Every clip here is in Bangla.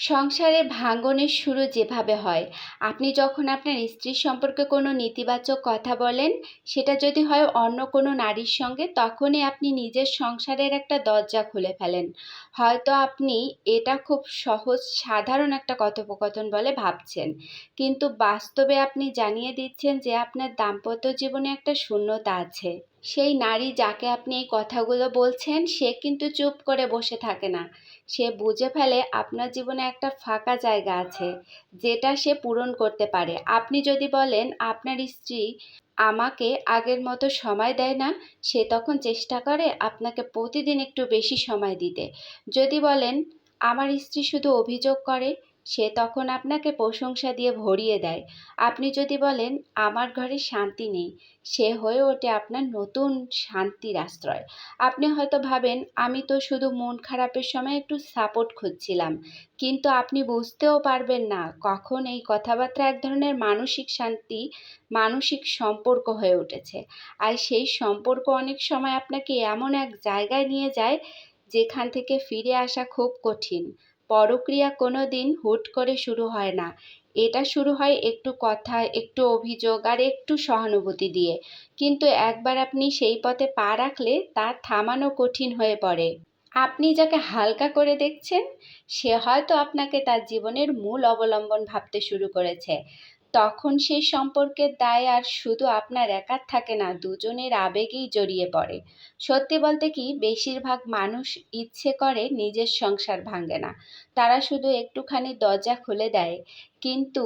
সংসারে ভাঙনের শুরু যেভাবে হয়, আপনি যখন আপনার স্ত্রীর সম্পর্কে কোনো নেতিবাচক কথা বলেন, সেটা যদি হয় অন্য কোনো নারীর সঙ্গে, তখনই আপনি নিজের সংসারের একটা দরজা খুলে ফেলেন। হয়তো আপনি এটা খুব সহজ, সাধারণ একটা কথোপকথন বলে ভাবছেন। কিন্তু বাস্তবে আপনি জানিয়ে দিচ্ছেন যে আপনার দাম্পত্য জীবনে একটা শূন্যতা আছে। সেই নারী যাকে আপনি এই কথাগুলো বলছেন, সে কিন্তু চুপ করে বসে থাকে না। সে বুঝে ফেলে আপনার জীবনে একটা ফাঁকা জায়গা আছে, যেটা সে পূরণ করতে পারে। আপনি যদি বলেন, আপনার স্ত্রী আমাকে আগের মতো সময় দেয় না, সে তখন চেষ্টা করে আপনাকে প্রতিদিন একটু বেশি সময় দিতে। যদি বলেন, আমার স্ত্রী শুধু অভিযোগ করে সে তখন আপনাকে প্রশংসা দিয়ে ভরিয়ে দেয়। আপনি যদি বলেন, আমার ঘরে শান্তি নেই, সে হয়ে ওঠে আপনার নতুন শান্তির আশ্রয়। আপনি হয়তো ভাবেন, আমি তো শুধু মন খারাপের সময় একটু সাপোর্ট খুঁজছিলাম। কিন্তু আপনি বুঝতেও পারবেন না কখন এই কথাবার্তা এক ধরনের মানসিক শান্তি, মানসিক সম্পর্ক হয়ে উঠেছে। আর সেই সম্পর্ক অনেক সময় আপনাকে এমন এক জায়গায় নিয়ে যায়, যেখান থেকে ফিরে আসা খুব কঠিন। পরক্রিয়া কোনো দিন হুট করে শুরু হয় না। এটা শুরু হয় একটু কথা, একটু অভিযোগ আর একটু সহানুভূতি দিয়ে। কিন্তু একবার আপনি সেই পথে পা রাখলে তা থামানো কঠিন হয়ে পড়ে। আপনি যাকে হালকা করে দেখছেন, সে হয়তো আপনাকে তার জীবনের মূল অবলম্বন ভাবতে শুরু করেছে। তখন সেই সম্পর্কের দায় আর শুধু আপনার একার থাকে না, দুজনের আবেগেই জড়িয়ে পড়ে। সত্যি বলতে কি, বেশিরভাগ মানুষ ইচ্ছে করে নিজের সংসার ভাঙে না। তারা শুধু একটুখানি দরজা খুলে দেয়। কিন্তু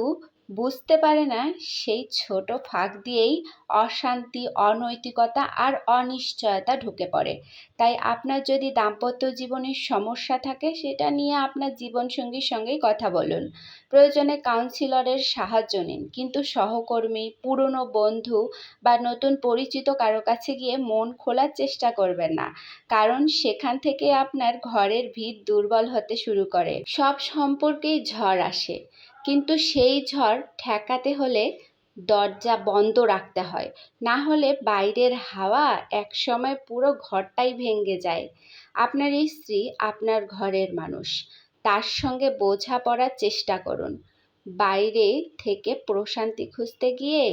বুঝতে পারে না, সেই ছোট ফাঁক দিয়েই অশান্তি, অনৈতিকতা আর অনিশ্চয়তা ঢুকে পড়ে। তাই আপনার যদি দাম্পত্য জীবনের সমস্যা থাকে, সেটা নিয়ে আপনার জীবনসঙ্গীর সঙ্গেই কথা বলুন। প্রয়োজনে কাউন্সিলরের সাহায্য নিন, কিন্তু সহকর্মী, পুরনো বন্ধু বা নতুন পরিচিত কারও কাছে গিয়ে মন খোলার চেষ্টা করবেন না, কারণ সেখান থেকে আপনার ঘরের ভিত দুর্বল হতে শুরু করে। সব সম্পর্কেই ঝড় আসে। কিন্তু সেই ঝড় ঠেকাতে হলে দরজা বন্ধ রাখতে হয়। না হলে বাইরের হাওয়া একসময় পুরো ঘরটাই ভেঙে যায়। আপনার স্ত্রী আপনার ঘরের মানুষ। তার সঙ্গে বোঝাপড়ার চেষ্টা করুন। বাইরে থেকে প্রশান্তি খুঁজতে গিয়ে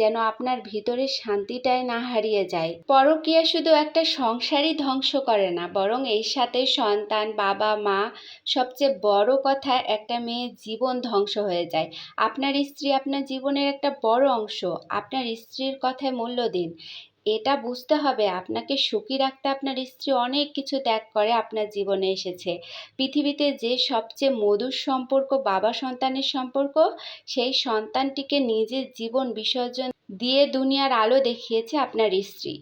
যেন আপনার ভিতরের শান্তিটাই না হারিয়ে যায়। পরকীয়া শুধু একটা সংসারই ধ্বংস করে না, বরং এর সাথে সন্তান, বাবা, মা, সবচেয়ে বড় কথা একটা মেয়ে জীবন ধ্বংস হয়ে যায়। আপনার স্ত্রী আপনার জীবনের একটা বড় অংশ। আপনার স্ত্রীর কথায় মূল্য দিন। এটা বুঝতে হবে। আপনাকে সুখী রাখতে আপনার স্ত্রী অনেক কিছু ত্যাগ করে আপনার জীবনে এসেছে। পৃথিবীতে যে সবচেয়ে মধুর সম্পর্ক বাবা সন্তানের সম্পর্ক, সেই সন্তানটিকে নিজের জীবন বিসর্জন দিয়ে দুনিয়ার আলো দেখিয়েছে আপনার স্ত্রী।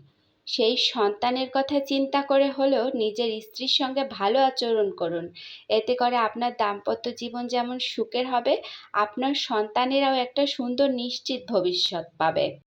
সেই সন্তানের কথা চিন্তা করে হলেও নিজের স্ত্রীর সঙ্গে ভালো আচরণ করুন। এতে করে আপনার দাম্পত্য জীবন যেমন সুখের হবে, আপনার সন্তানেরাও একটা সুন্দর নিশ্চিত ভবিষ্যৎ পাবে।